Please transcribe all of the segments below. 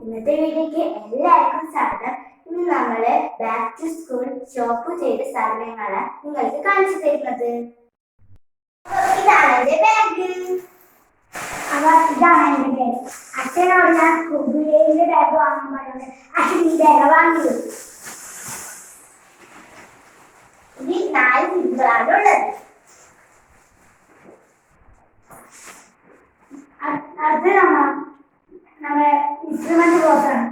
ഇന്നത്തെ വീഡിയോക്ക് എല്ലാവർക്കും സ്വാഗതം ഇന്ന് നമ്മള് ബാക്ക് ടു സ്കൂൾ ഷോപ്പ് ചെയ്ത സാധനങ്ങളാണ് നിങ്ങൾക്ക് കാണിച്ചു തരുന്നത് ഇതാണ് എന്റെ ബാഗ് അപ്പൊ ഇതാണ് എന്റെ ബാഗ് അച്ഛനോട് ഞാൻ കുബിലയുടെ ബാഗ് വാങ്ങാൻ പറഞ്ഞത് അച്ഛൻ ഈ ബാഗ് വാങ്ങി ഇതിൽ നാല് സിബിളാണ് ഉള്ളത് അ- അത് നമ്മ നമ്മുടെ ഇൻസ്ട്രുമെന്റ് ബോക്സാണ്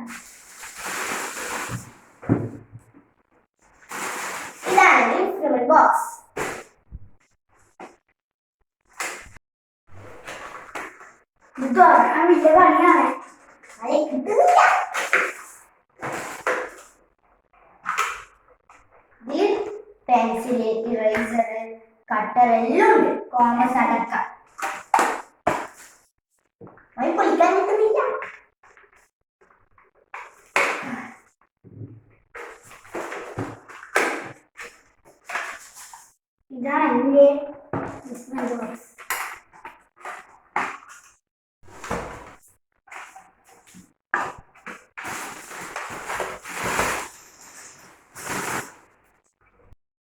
ഇതാണ് ഇൻസ്ട്രുമെന്റ് ബോക്സ് ഇത് തുറക്കാൻ വലിയ പണിയാണ്. കിട്ടുന്നില്ല. ഇതിൽ പെൻസിൽ ഇറേസർ കട്ടർ എല്ലാം ഉണ്ട്. കോമസ് അടക്കം. അത് പൊളിക്കാൻ കിട്ടുന്നില്ല. ഇതാണ് എന്റെ ഇൻസ്ട്രുമെന്റ് ബോക്സ്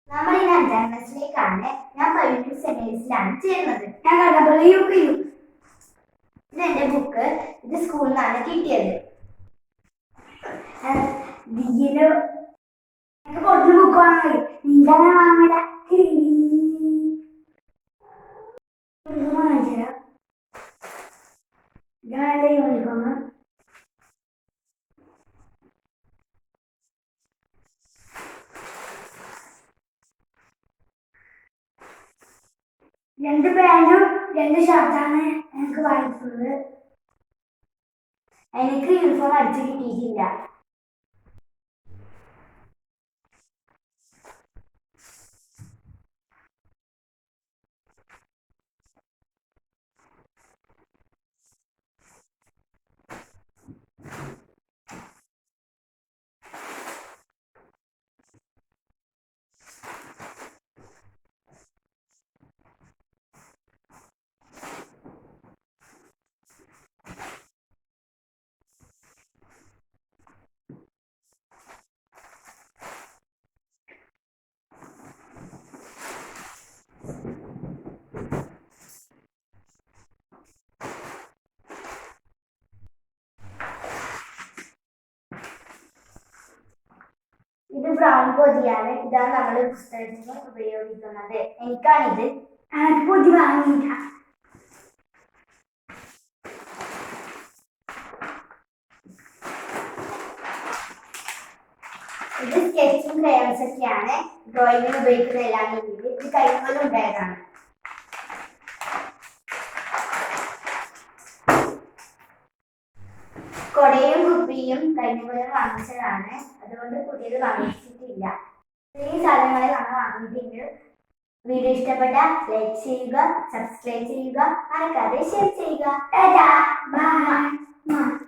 നമ്മൾ ഇന്ന് അഞ്ചാം ക്ലാസ്സിലേക്കാണ് ഞാൻ പയ്യന്നൂർ സെന്റ് മേരീസിലാണ് ചേരുന്നത്. ഞാൻ കടപ്പള്ളി യു. എന്റെ ബുക്ക് ഇത് സ്കൂളിൽ നിന്നാണ് കിട്ടിയത്. ബുക്ക് വാങ്ങി രണ്ട് പാന്റും രണ്ട് ഷർട്ടാണ് എനിക്ക് വാങ്ങിക്കുന്നത് എനിക്ക് യൂണിഫോം അടിച്ച് കിട്ടിയിട്ടില്ല. ബ്രൗൺ പൊതിയാണ് ഇതാണ് നമ്മൾ പുസ്തകത്തിന് ഉപയോഗിക്കുന്നത്. എനിക്കാണിത്. എനിക്ക് പൊതി വാങ്ങിയില്ല? ഇത് സ്കെച്ചും ക്രയോൺസ് ഒക്കെയാണ്. ഡ്രോയിങ്ങിന് ഉപയോഗിക്കുന്ന എല്ലാം രീതിയിൽ ഇത് കൈപോലെ ഉണ്ടായതാണ്. കൊടയും കുപ്പിയും കഴിഞ്ഞ വാങ്ങിച്ചതാണ്. അതുകൊണ്ട് പുതിയത് വാങ്ങിച്ചിട്ടില്ല. ഇത്രയും സാധനങ്ങളെ നമ്മൾ വാങ്ങിയിട്ടുണ്ട്. വീഡിയോ ഇഷ്ടപ്പെട്ട ലൈക്ക് ചെയ്യുക സബ്സ്ക്രൈബ് ചെയ്യുക മറക്കാതെ ഷെയർ ചെയ്യുക. ബൈ